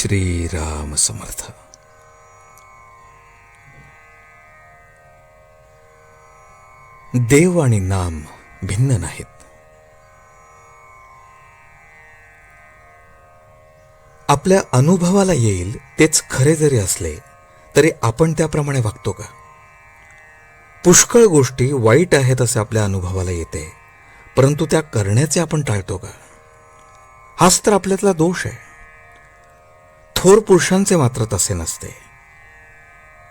श्रीराम समर्थ। देव आणि नाम भिन्न नाहीत। आपल्या अनुभवाला येईल तेच खरे जरी असले तरी आपण त्याप्रमाणे वागतो का? पुष्कळ गोष्टी वाईट आहेत असे आपल्या अनुभवाला येते परंतु त्या करण्याचे आपण टाळतो का? हाच तर आपल्यातला दोष आहे. थोर पुरुषांचे मात्र तसे नसते.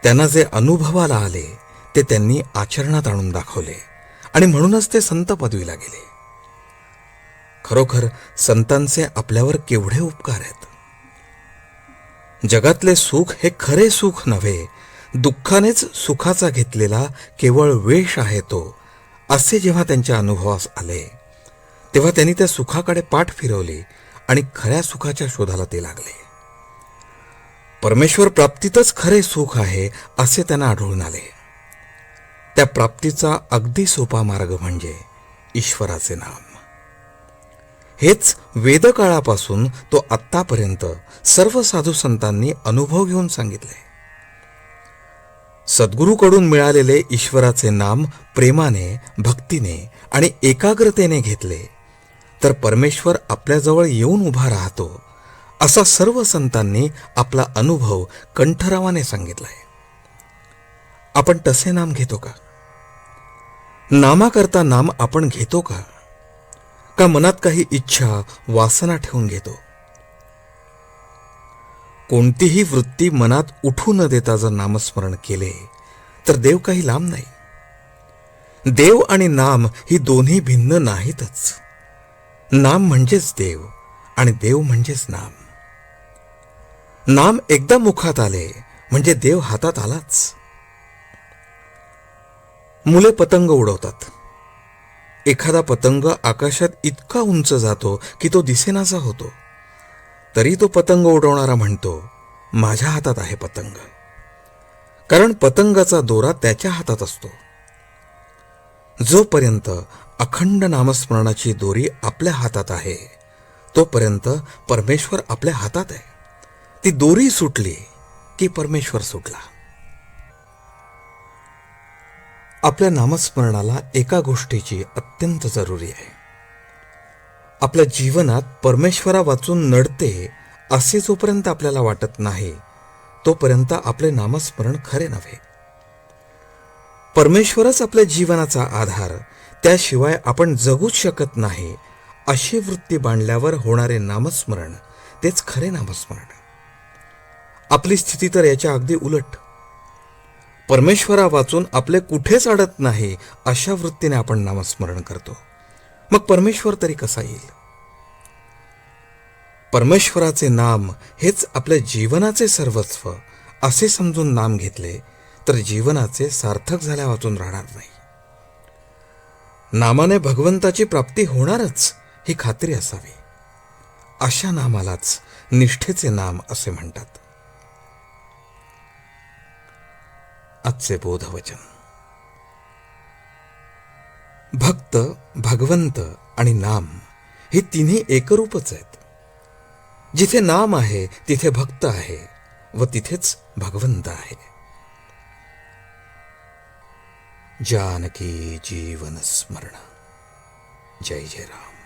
त्यांना जे अनुभवाला आले ते त्यांनी आचरणात आणून दाखवले आणि म्हणूनच ते संत पदवीला गेले. खरोखर संतांचे आपल्यावर केवढे उपकार आहेत? जगातले सुख हे खरे सुख नव्हे दुःखानेच सुखाचा घेतलेला केवळ वेश आहे तो असे जेव्हा त्यांच्या अनुभवास आले तेव्हा त्यांनी त्या सुखाकडे पाठ फिरवली आणि खऱ्या सुखाच्या शोधाला ते लागले. परमेश्वर प्राप्तीतच खरे सुख आहे असे त्यांना आढळून आले. त्या प्राप्तीचा अगदी सोपा मार्ग म्हणजे ईश्वराचे नाम. हेच वेदकाळापासून तो आत्तापर्यंत सर्व साधू संतांनी अनुभव घेऊन सांगितले. सद्गुरूकडून मिळालेले ईश्वराचे नाम प्रेमाने भक्तीने आणि एकाग्रतेने घेतले तर परमेश्वर आपल्याजवळ येऊन उभा राहतो असा सर्व संतांनी आपला अनुभव कंठरावाने सांगितलाय. आपण तसे नाम घेतो का? नामाकरता नाम आपण घेतो का? का मनात काही इच्छा वासना ठेवून घेतो? कोणतीही वृत्ती मनात उठू न देता जर नामस्मरण केले तर देव काही लांब नाही. देव आणि नाम ही दोन्ही भिन्न नाहीतच. नाम म्हणजेच देव आणि देव म्हणजेच नाम. नाम एकदा मुखात आले म्हणजे देव हातात आलाच. मुले पतंग उडवतात. एखादा पतंग आकाशात इतका उंच जातो की तो दिसेनासा होतो. तरी तो पतंग उडवणारा म्हणतो माझ्या हातात आहे पतंग. कारण पतंगाचा दोरा त्याच्या हातात असतो. जोपर्यंत अखंड नामस्मरणाची दोरी आपल्या हातात आहे तोपर्यंत परमेश्वर आपल्या हातात आहे. ती दोरी सुटली की परमेश्वर सुटला. आपल्या नामस्मरणाला एका गोष्टीची अत्यंत जरुरी आहे. आपल्या जीवनात परमेश्वरा वाचून नडते असे जोपर्यंत आपल्याला वाटत नाही तोपर्यंत आपले नामस्मरण खरे नव्हे. परमेश्वरच आपल्या जीवनाचा आधार त्याशिवाय आपण जगूच शकत नाही अशी वृत्ती बांधल्यावर होणारे नामस्मरण तेच खरे नामस्मरण. आपली स्थिती तर याच्या अगदी उलट. परमेश्वरा वाचून आपले कुठेच अडत नाही अशा वृत्तीने आपण नामस्मरण करतो. मग परमेश्वर तरी कसा येईल? परमेश्वराचे नाम हेच आपल्या जीवनाचे सर्वस्व असे समजून नाम घेतले तर जीवनाचे सार्थक झाल्या वाचून राहणार नाही. नामाने भगवंताची प्राप्ती होणारच ही खात्री असावी. अशा नामालाच निष्ठेचे नाम असे म्हणतात. आजचे बोधवचन. भक्त भगवंत आणि नाम हे तिन्ही एकरूपच आहेत. जिथे नाम आहे तिथे भक्त आहे व तिथेच भगवंत आहे. जानकी जीवन स्मरण. जय जय राम.